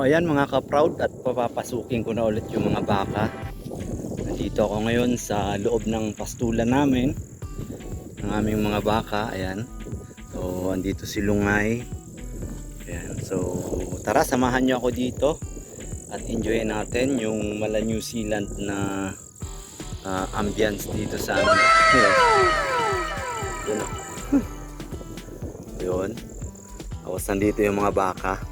ayan mga ka-proud at papapasukin ko na ulit yung mga baka. Nandito ako ngayon sa loob ng pastulan namin. Ng aming mga baka, ayan. So, andito si Lungay. Ayan. So, tara samahan niyo ako dito at enjoy natin yung mala New Zealand na ah, ambience dito sa amin. Yun. Yun. Tapos nandito yung mga baka.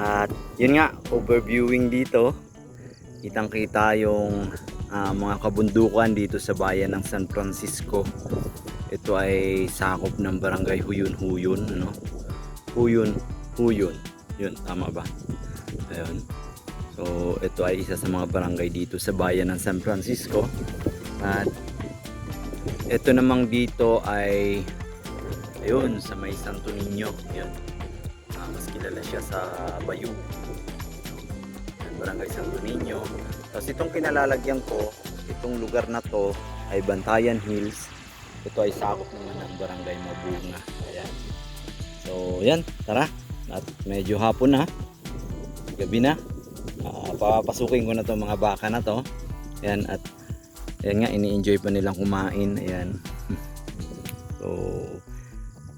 At yun nga, overviewing dito. Kitang kita yung ah, mga kabundukan dito sa bayan ng San Francisco. Ito ay sakop ng barangay Huyun Huyun. Ano? Huyun Huyun. Yun, tama ba? Ayun. So, ito ay isa sa mga barangay dito sa bayan ng San Francisco. At ito namang dito ay ayun, sa may Santo Niño. Yun. Mas kilala siya sa Bayou. Yan, Barangay Santo Niño. Tapos itong kinalalagyan ko, itong lugar na to ay Bantayan Hills. Ito ay sakop naman ng Barangay Mabunga. Ayan. So, yan. Tara. At medyo hapon na. Gabi na. Ah, papapasukin ko na to mga baka na to. Ayan. At ayan nga, ini-enjoy pa nilang kumain. Ayan. So,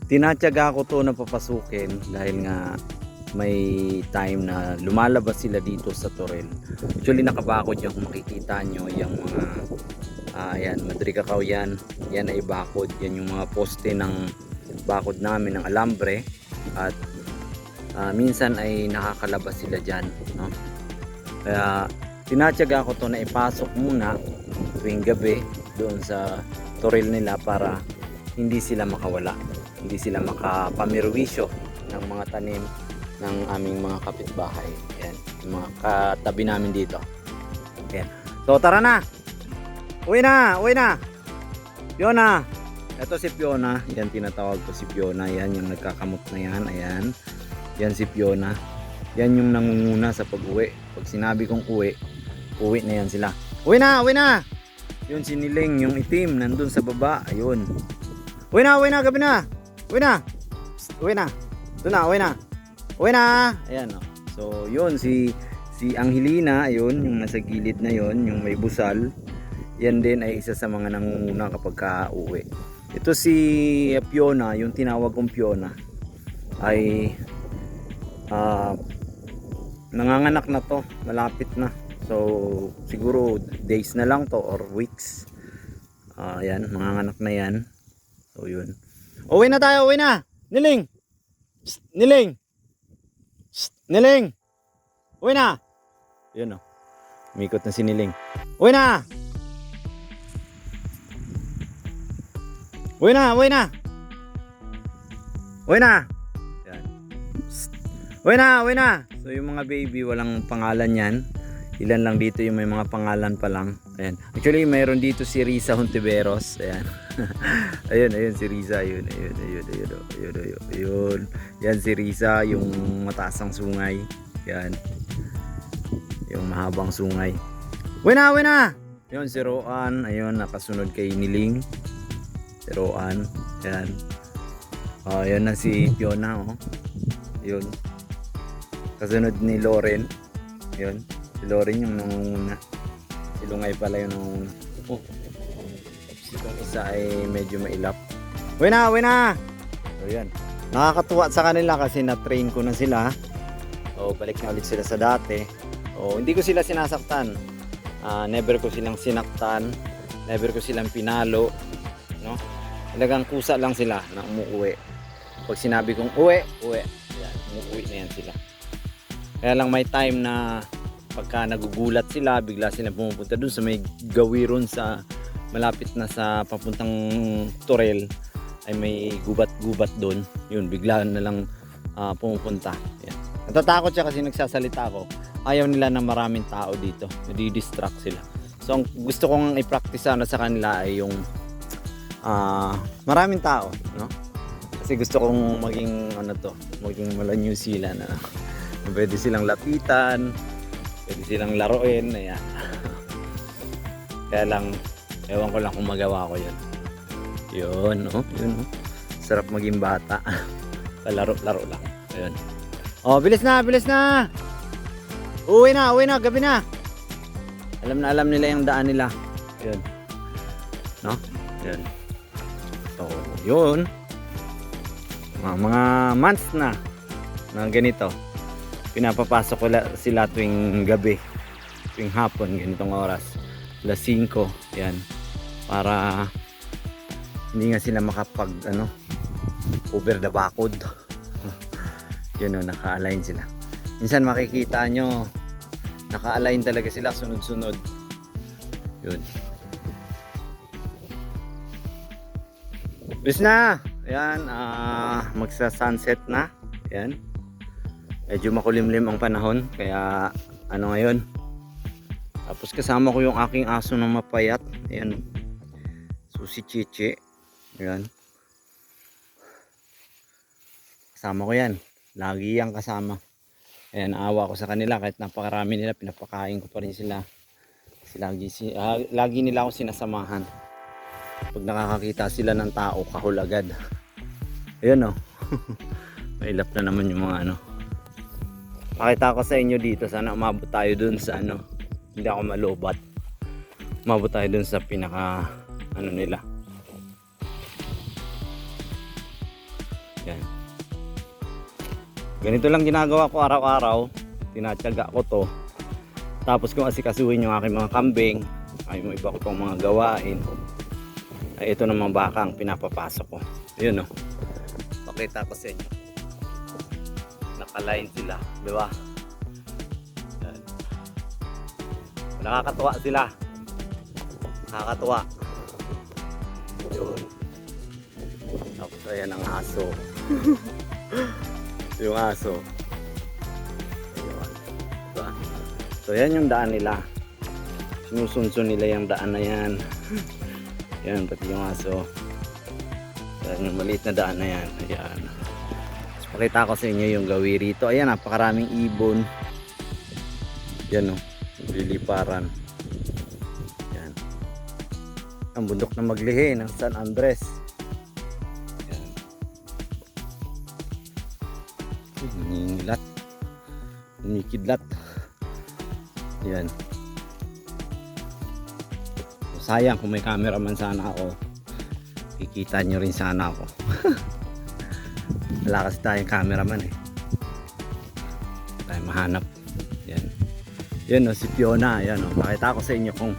tinatyaga ko to na papasukin dahil nga may time na lumalabas sila dito sa Torel. Actually nakabakod yan kung makikita nyo yung mga ah, yan, madrigakaw yan. Yan ay bakod. Yan yung mga poste ng bakod namin ng alambre at ah, minsan ay nakakalabas sila dyan. No? Kaya tinatyaga ko to na ipasok muna tuwing gabi doon sa Torel nila para hindi sila makawala hindi sila makapamirwisyo ng mga tanim ng aming mga kapitbahay. Yan yung mga katabi namin dito. Yan so tara na! Uwi na! Uwi na! Fiona! Ito si Fiona. Yan tinatawag ko si Fiona. Yan yung nagkakamot na yan. Ayan. Yan si Fiona. Yan yung nangunguna sa pag-uwi. Pag sinabi kong uwi uwi na yan sila. Uwi na! Uwi na! Yun si Niling yung itim nandun sa baba. Ayun. Uwi na, uwi na, gabi na. Uwi na. Uwi na. Doon na, uwi na. Uwi na. Ayan, oh. So, yun, si si Angelina, ayun, yung nasa gilid na yun, yung may busal. Yan din ay isa sa mga nangunguna kapag ka-uwi. Ito si Fiona, yung tinawag kong Fiona, ay ah nanganganak na to, malapit na. So, siguro days na lang to or weeks. Ah, yan, manganganak na yan. So yun. Uwi na tayo, uwi na. Niling. Psst, niling. Psst, niling. Uwi na. Yun oh. Umikot na si Niling. Uwi na. Uwi na, uwi na. Uwi na. Yan. Uwi na, uwi na. So yung mga baby, walang pangalan yan. Ilan lang dito yung may mga pangalan pa lang. Ayan. Actually, mayroon dito si Risa Hontiveros. Ayan. ayun, ayun si Risa. Ayun, ayun, ayun, ayun, ayun, ayun, ayun. Yan si Risa, yung mataasang sungay. Yan. Yung mahabang sungay. Uwi na, uwi na! Yun, si Roan. Ayun, nakasunod kay Niling. Si Roan. Yan. Oh, yun na si Fiona, oh. Yun. Kasunod ni Loren. Yun. Si Loren yung nangunguna. Si Lungay pala yung nangunguna. Itong isa ay medyo mailap. Uwi na, uwi na! So yan. Nakakatuwa sa kanila kasi na-train ko na sila. O balik na ulit sila sa dati. O hindi ko sila sinasaktan. Ah, never ko silang sinaktan. Never ko silang pinalo. No? Talagang kusa lang sila na umuwi. Pag sinabi kong uwi, uwi. Yan, umuwi na yan sila. Kaya lang may time na pagka nagugulat sila, bigla sila pumupunta dun sa may gawiron sa malapit na sa papuntang Torel ay may gubat-gubat doon. Yun, bigla na lang ah, pumupunta. Yan. Natatakot siya kasi nagsasalita ako. Ayaw nila na maraming tao dito. Nadi-distract sila. So, ang gusto kong i-practice sana sa kanila ay yung ah, maraming tao, no? Kasi gusto kong maging ano to, maging mala New Zealand na pwede silang lapitan, pwede silang laruin, ayan. Kaya lang, ewan ko lang kung magawa ko yun. Yun, no? Yun, no? Sarap maging bata. Palaro-laro lang. Ayun. Oh, bilis na, bilis na. Uwi na, uwi na, gabi na. Alam na alam nila yung daan nila. Yun. No? Yun. So, yun. Mga, mga months na na ganito. Pinapapasok ko la- sila tuwing gabi. Tuwing hapon, ganitong oras. Alas 5. Yan. Para hindi nga sila makapag ano over the bakod. yun o, naka-align sila. Minsan makikita nyo, naka-align talaga sila sunod-sunod. Yun. Bis na! Ayan, ah, magsa-sunset na. Ayan. Medyo makulimlim ang panahon, kaya ano ngayon. Tapos kasama ko yung aking aso na mapayat. Ayan. Susi Chichi. Ayan. Kasama ko yan. Lagi yang kasama. Ayan, naawa ko sa kanila kahit napakarami nila, pinapakain ko pa rin sila. Lagi, si, ah, lagi nila ako sinasamahan. Pag nakakakita sila ng tao, kahul agad. Ayun oh. Mailap na naman yung mga ano. Pakita ko sa inyo dito, sana umabot tayo dun sa ano. Hindi ako malubat. Umabot tayo dun sa pinaka ano nila. Yan. Ganito lang ginagawa ko araw-araw. Tinatyaga ko to. Tapos kung asikasuhin yung aking mga kambing, ay yung iba ko pang mga gawain. Ay ito namang baka ang pinapapasok ko. Ayun oh. Pakita ko sa inyo. Nakaline sila, di ba? Yan. Nakakatuwa sila. Nakakatuwa. Yun. Tapos ayan ang aso. yung aso. Ayun. Diba? So yan yung daan nila. Sinusunsun nila yung daan na yan. yan, pati yung aso. Yan, yung maliit na daan na yan. Ayan. Pakita ko sa inyo yung gawi rito. Ayan, napakaraming ibon. Yan o. Liliparan. Yan. Ang bundok na maglihi ng San Andres. Yan. Nangingilat. Kumikidlat. Yan. Sayang kung may cameraman sana ako kikita nyo rin sana ako wala kasi tayong cameraman eh. Tayo mahanap. Yan. Yan o si Fiona. Yan o pakita ko sa inyo kung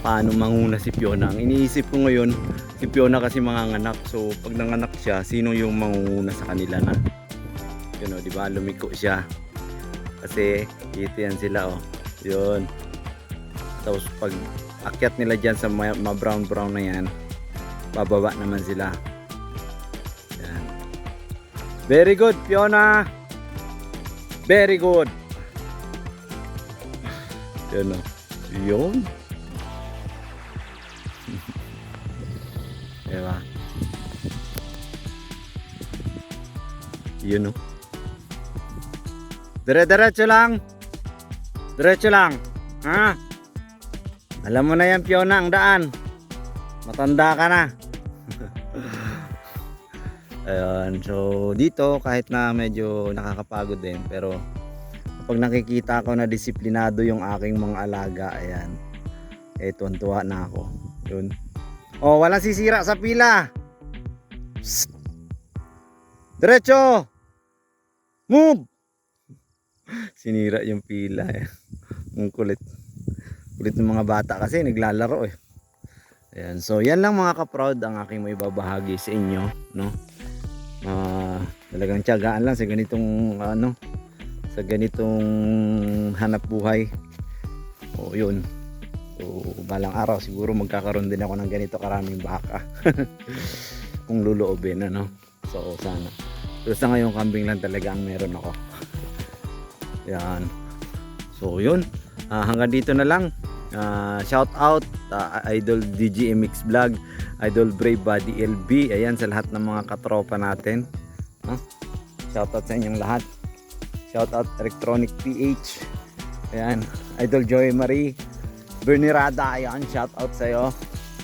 paano manguna si Fiona. Ang iniisip ko ngayon si Fiona kasi manganganak so pag nanganak siya sino yung mangunguna sa kanila na? Yun o diba lumiko siya. Kasi ito yan sila o yun. Tapos pag akyat nila dyan sa ma brown brown na yan bababa naman sila. Very good, Fiona. Very good. Yan o. Yun. diba? Yun o. Dire-diretso lang. Diretso lang. Ha? Alam mo na yan, Fiona, ang daan. Matanda ka na. Ayun, so dito kahit na medyo nakakapagod din pero kapag nakikita ko na disiplinado yung aking mga alaga, ayan. Eh tuwan-tuwa na ako. Yun. Oh, walang sisira sa pila. Psst. Diretso. Move. Sinira yung pila eh. Ang kulit. Kulit ng mga bata kasi naglalaro eh. Ayan, so yan lang mga ka-proud ang aking may babahagi sa inyo, no? Ah, talagang tiyagaan lang sa ganitong ano, sa ganitong hanap buhay. O yun. So, balang araw siguro magkakaroon din ako ng ganito karaming baka. Kung luluobin, ano? So, sana. Pero sa ngayon, kambing lang talaga ang meron ako. Yan. So, yun. Ah, hanggang dito na lang. Ah, shout out ah, Idol DGMX Vlog, Idol Brave Body LB. Ayan sa lahat ng mga katropa natin. No? Shout out sa inyong lahat. Shout out Electronic PH. Ayan, Idol Joy Marie. Bernirada, ayan, shout out sa iyo.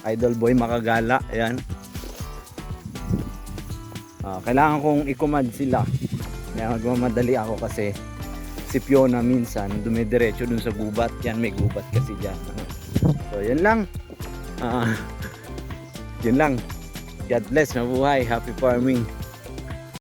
Idol Boy Makagala, ayan. Ah, kailangan kong i-command sila. Kaya magmamadali ako kasi si Fiona minsan dumidiretso dun sa gubat. Yan, may gubat kasi dyan. So, yun lang. Ah, yun lang. God bless, mabuhay. Happy farming.